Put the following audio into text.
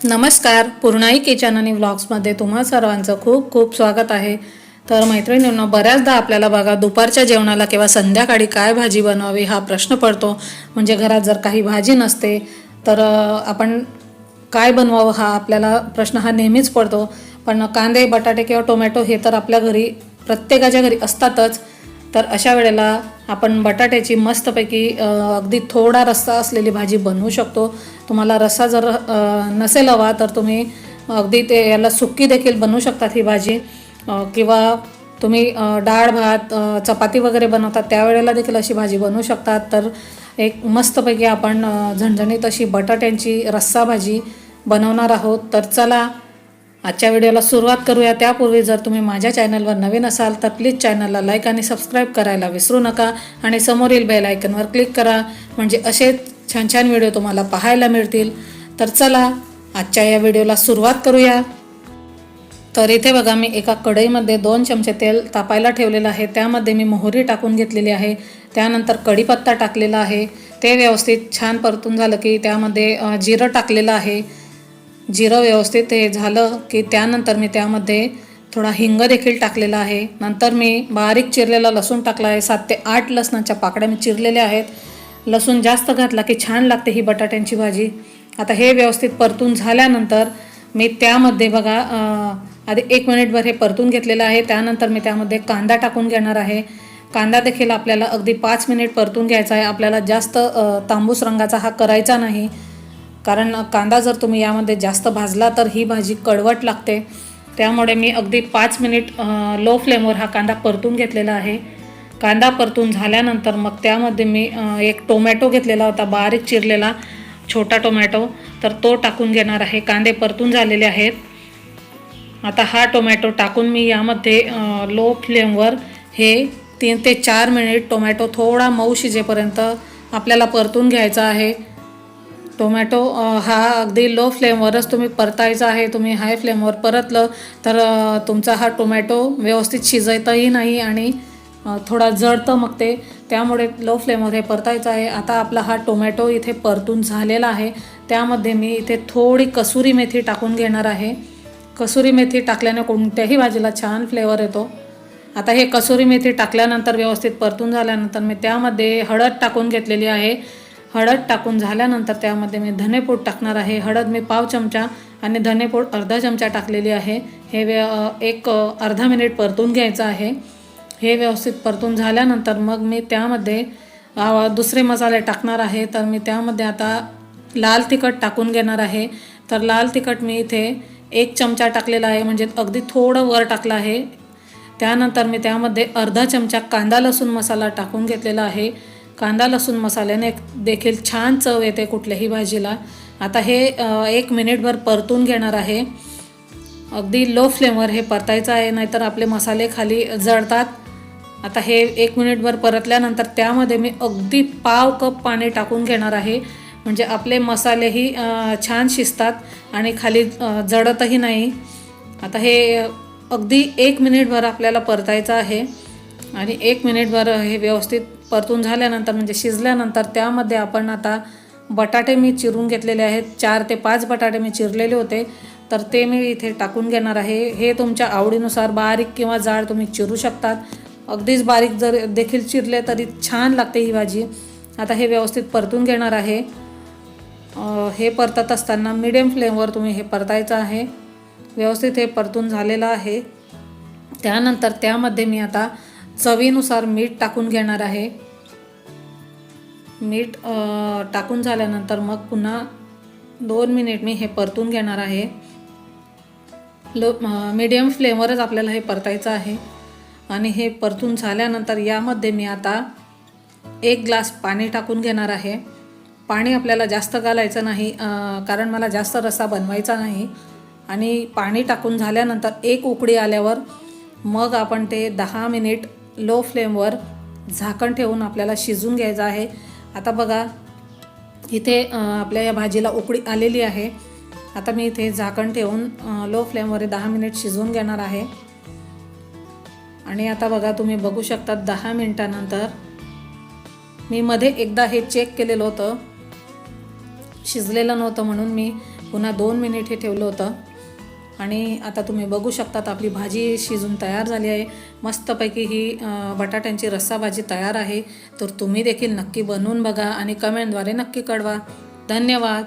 नमस्कार. पूर्णाई किचन आणि व्लॉग्समध्ये तुम्हा सर्वांचं खूप खूप स्वागत आहे. तर मैत्रिणींना बऱ्याचदा आपल्याला बघा दुपारच्या जेवणाला किंवा संध्याकाळी काय भाजी बनवावी हा प्रश्न पडतो. म्हणजे घरात जर काही भाजी नसते तर आपण काय बनवावं हा आपल्याला प्रश्न हा नेहमीच पडतो. पण कांदे बटाटे किंवा टोमॅटो हे तर आपल्या घरी प्रत्येकाच्या घरी असतातच. तर अशा वेळेला आपण बटाट्याची मस्तपैकी अगदी थोडा रस्सा असलेली भाजी बनवू शकतो. तुम्हाला रस्सा जर नसेल हवा तर तुम्ही अगदी ते याला सुक्की देखील बनवू शकतात ही भाजी. किंवा तुम्ही डाळ भात चपाती वगैरे बनवतात त्यावेळेला देखील अशी भाजी बनवू शकतात. तर एक मस्तपैकी आपण झणझणीत अशी बटाट्यांची रस्सा भाजी बनवणार आहोत. तर चला आजच्या व्हिडिओला सुरुवात करूया. त्यापूर्वी जर तुम्ही माझ्या चॅनलवर नवीन असाल तर प्लीज चॅनलला लाईक आणि सबस्क्राईब करायला विसरू नका आणि समोरील बेल आयकनवर क्लिक करा. म्हणजे असे छान छान व्हिडिओ तुम्हाला पाहायला मिळतील. तर चला आजच्या या व्हिडिओला सुरुवात करूया. तर इथे बघा मी एका कढईमध्ये दोन चमचे तेल तापायला ठेवलेलं आहे. त्यामध्ये मी मोहरी टाकून घेतलेली आहे. त्यानंतर कढीपत्ता टाकलेला आहे. ते व्यवस्थित छान परतून झालं की त्यामध्ये जिरं टाकलेलं आहे. जिरं व्यवस्थित हे झालं की त्यानंतर मी त्यामध्ये थोडा हिंग देखील टाकलेला आहे. नंतर मी बारीक चिरलेला लसूण टाकला आहे. सात ते आठ लसणाच्या पाकड्या मी चिरलेल्या आहेत. लसूण जास्त घातला की छान लागते ही बटाट्यांची भाजी. आता हे व्यवस्थित परतून झाल्यानंतर मी त्यामध्ये बघा आधी एक मिनिटभर हे परतून घेतलेलं आहे. त्यानंतर मी त्यामध्ये कांदा टाकून घेणार आहे. कांदा देखील आपल्याला अगदी पाच मिनिट परतून घ्यायचा आहे. आपल्याला जास्त तांबूस रंगाचा हा करायचा नाही. कारण कांदा जर तुम्ही यामध्ये जास्त भाजला तर ही भाजी कडवट लागते. त्यामुळे मी अगदी पाच मिनिट लो फ्लेमवर हा कांदा परतून घेतलेला आहे. कांदा परतून झाल्यानंतर मग त्यामध्ये मी एक टोमॅटो घेतलेला होता बारीक चिरलेला छोटा टोमॅटो तर तो टाकून घेणार आहे. कांदे परतून झालेले आहेत. आता हा टोमॅटो टाकून मी यामध्ये लो फ्लेमवर हे तीन ते चार मिनिट टोमॅटो थोडा मऊ शिजेपर्यंत आपल्याला परतून घ्यायचा आहे. टोमॅटो हा अगदी लो फ्लेमवरच तुम्ही परतायचा आहे तुम्ही हाय फ्लेमवर परतलं तर तुमचा हा टोमॅटो व्यवस्थित शिजतही नाही आणि थोडा जळतं मग ते त्यामुळे लो फ्लेमवर हे परतायचं आहे. आता आपला हा टोमॅटो इथे परतून झालेला आहे. त्यामध्ये मी इथे थोडी कसुरी मेथी टाकून घेणार आहे. कसुरी मेथी टाकल्याने कोणत्याही भाजीला छान फ्लेवर येतो. आता हे कसुरी मेथी टाकल्यानंतर व्यवस्थित परतून झाल्यानंतर मी त्यामध्ये हळद टाकून घेतलेली आहे. हळद टाकून झाल्यानंतर त्यामध्ये मी धनेपूड टाकणार आहे. हळद मी पाव चमचा आणि धनेपूड अर्धा चमचा टाकलेली आहे. हे व्य एक अर्धा मिनिट परतून घ्यायचं आहे. हे व्यवस्थित परतून झाल्यानंतर मग मी त्यामध्ये दुसरे मसाले टाकणार आहे. तर मी त्यामध्ये आता लाल तिखट टाकून घेणार आहे. तर लाल तिखट मी इथे एक चमचा टाकलेला आहे. म्हणजे अगदी थोडं वर टाकलं आहे. त्यानंतर मी त्यामध्ये अर्धा चमचा कांदा लसूण मसाला टाकून घेतलेला आहे. कांदा लसूण मसाल्याने देखील छान चव येते कुठल्याही भाजीला. आता हे एक मिनिटभर परतून घेणार आहे. अगदी लो फ्लेमवर हे परतायचं आहे नाहीतर आपले मसाले खाली जळतात. आता हे एक मिनिटभर परतल्यानंतर त्यामध्ये मी अगदी पाव कप पाणी टाकून घेणार आहे. म्हणजे आपले मसालेही छान शिजतात आणि खाली जडतही जळतही नाही. आता हे अगदी एक मिनिटभर आपल्याला परतायचं आहे. आणि एक मिनिटभर हे व्यवस्थित परतून झाल्यानंतर म्हणजे शिजल्यानंतर त्यामध्ये आपण आता बटाटे मी चिरून घेतलेले आहेत. चार ते पाच बटाटे मी चिरलेले होते. तर ते मी इथे टाकून घेणार आहे. हे तुमच्या आवडीनुसार बारीक किंवा जाड तुम्ही चिरू शकतात. अगदीच बारीक जर देखील चिरले तरी छान लागते ही भाजी. आता हे व्यवस्थित परतून घेणार आहे. हे परतत असताना मिडियम फ्लेमवर तुम्ही हे परतायचं आहे. व्यवस्थित हे परतून झालेलं आहे. त्यानंतर त्यामध्ये मी आता चवीनुसार मीठ टाकून घेणार आहे. मीठ टाकून झाल्यानंतर मग पुन्हा दोन मिनिट मी हे परतून घेणार आहे. लो मीडियम फ्लेमवरच आपल्याला हे परतायचं आहे. आणि हे परतून झाल्यानंतर यामध्ये मी आता एक ग्लास पाणी टाकून घेणार आहे. पाणी आपल्याला जास्त घालायचं नाही कारण मला जास्त रस्सा बनवायचा नाही. आणि पाणी टाकून झाल्यानंतर एक उकडी आल्यावर मग आपण ते दहा मिनिट लो फ्लेमवर झाकण ठेवून आपल्याला शिजून घ्यायचं आहे. आता बघा इथे आपल्या या भाजीला उकळी आलेली आहे. आता मी इथे झाकण ठेवून लो फ्लेमवर दहा मिनिट शिजवून घेणार आहे. आणि आता बघा तुम्ही बघू शकता दहा मिनटानंतर मी मध्ये एकदा हे चेक केलेलं होतं. शिजलेलं नव्हतं म्हणून मी पुन्हा दोन मिनिट हे ठेवलं होतं. आणि आता तुम्ही बघू शकतात आपली भाजी शिजून तयार झाली आहे. मस्तपैकी ही बटाट्यांची रस्सा भाजी तयार आहे. तर तुम्ही देखील नक्की बनवून बघा आणि कमेंटद्वारे नक्की कळवा. धन्यवाद.